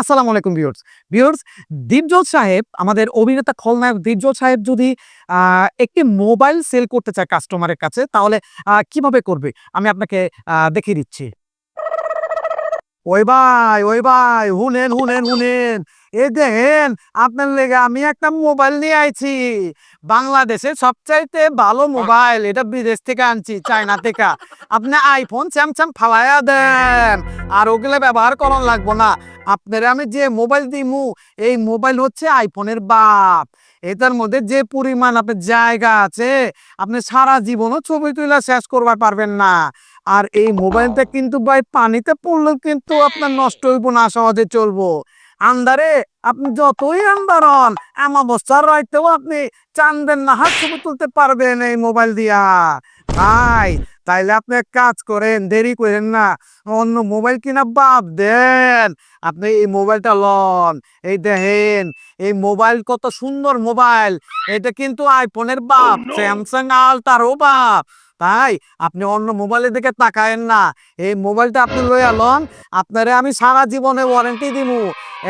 আসসালামু আলাইকুম viewers. Viewers, Dipjol সাহেব, আমাদের অভিনেতা খলনায়ক দীপজল সাহেব যদি একটি মোবাইল সেল করতে চায় কাস্টমারের কাছে, তাহলে কীভাবে করবে? আমি আপনাকে দেখিয়ে দিচ্ছি। ওই ভাই ওই ভাই, হুনেন হুনেন হুনেন। এই দেখেন, আপনার লেগে আমি একটা মোবাইল নিয়ে আইছি। বাংলাদেশের সবচাইতে ভালো মোবাইল, এটা বিদেশ থেকে আনছি, চায়না থেকে। আপনি আইফোন স্যামসাং ফালাইয়া দেন। আর ওগুলো ব্যবহার করার লাগবো না। আপনারা আমি যে মোবাইল দিমু, এই মোবাইল হচ্ছে আইফোনের বাপ। এটার মধ্যে যে পরিমাণ আপনার জায়গা আছে, আপনি সারা জীবনও ছবি তুলে শেষ করবার পারবেন না। আর এই মোবাইলটা কিন্তু ভাই পানিতে পড়লেও কিন্তু আপনার নষ্ট হইব না, সহজে চলবো। আন্দারে আপনি যতই আন্দার হন অমাবস্যার রাইতেও আপনি চান্দের নাহার ছবি তুলতে পারবেন এই মোবাইল দিয়া। ভাই তাইলে আপনি এক কাজ করেন, দেরি করেন না। অন্য মোবাইল কিনা বাপ দেন। আপনি এই মোবাইলটা লন। এই দেখেন, এই মোবাইল কত সুন্দর মোবাইল। এটা কিন্তু আইফোনের বাপ স্যামসাং আল তারও বাপ। তাই আপনি অন্য মোবাইলের দিকে তাকায়েন না। এই মোবাইলটা আপনি লইয়া লন, আপনারে আমি সারা জীবনে ওয়ারেন্টি দিমু।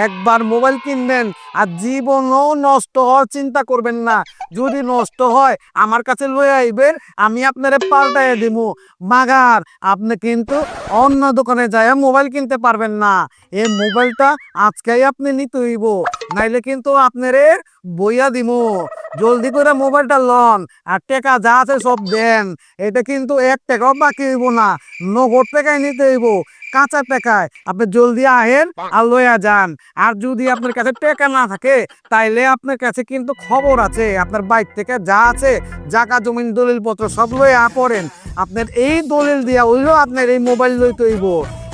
একবার মোবাইল কিনবেন আর জীবনও নষ্ট হওয়ার চিন্তা করবেন না। যদি নষ্ট হয়, আমার কাছে লয়ে আইবেন, আমি আপনারে পাল্টাই দিমু। মাগার, আপনি কিন্তু অন্য দোকানে যায় মোবাইল কিনতে পারবেন না। এই মোবাইলটা আজকেই আপনি নিতে হইব, নাইলে কিন্তু আপনারে বইয়া দিমু। জলদি করে মোবাইলটা লন, আর টেকা যা আছে সব দেন। এটা কিন্তু এক টাকাও বাকি হইব না, নগদ টাকায় নিতে হইব, কাঁচা টাকায়। আপনি জলদি আহেন আর লইয়া যান। আর যদি আপনার কাছে টেকা না থাকে, তাইলে আপনার কাছে কিন্তু খবর আছে, আপনার বাইক থেকে যা আছে জাকা জমিন দলিলপত্র সব লইয়া পড়েন। আপনার এই দলিল দিয়া হইলেও আপনার এই মোবাইল লইতে হইব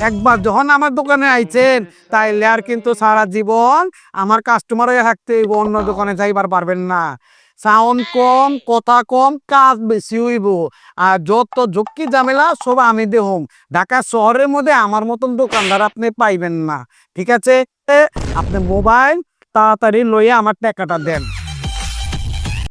একবার যখন আমার দোকানে আইছেন, তাইলে আর কিন্তু সারা জীবন আমার কাস্টমার হয়ে থাকতে হইব, অন্য দোকানে যাইবার পারবেন না। সাউন্ড কম, কথা কম, কাজ বেশি হইব। আর যত ঝক্কি ঝামেলা, সব আমি দেহম। ঢাকা শহরের মধ্যে আমার মতন দোকানদার আপনি পাইবেন না। ঠিক আছে? আপনি মোবাইল তাড়াতাড়ি লইয়া আমার টাকাটা দেন।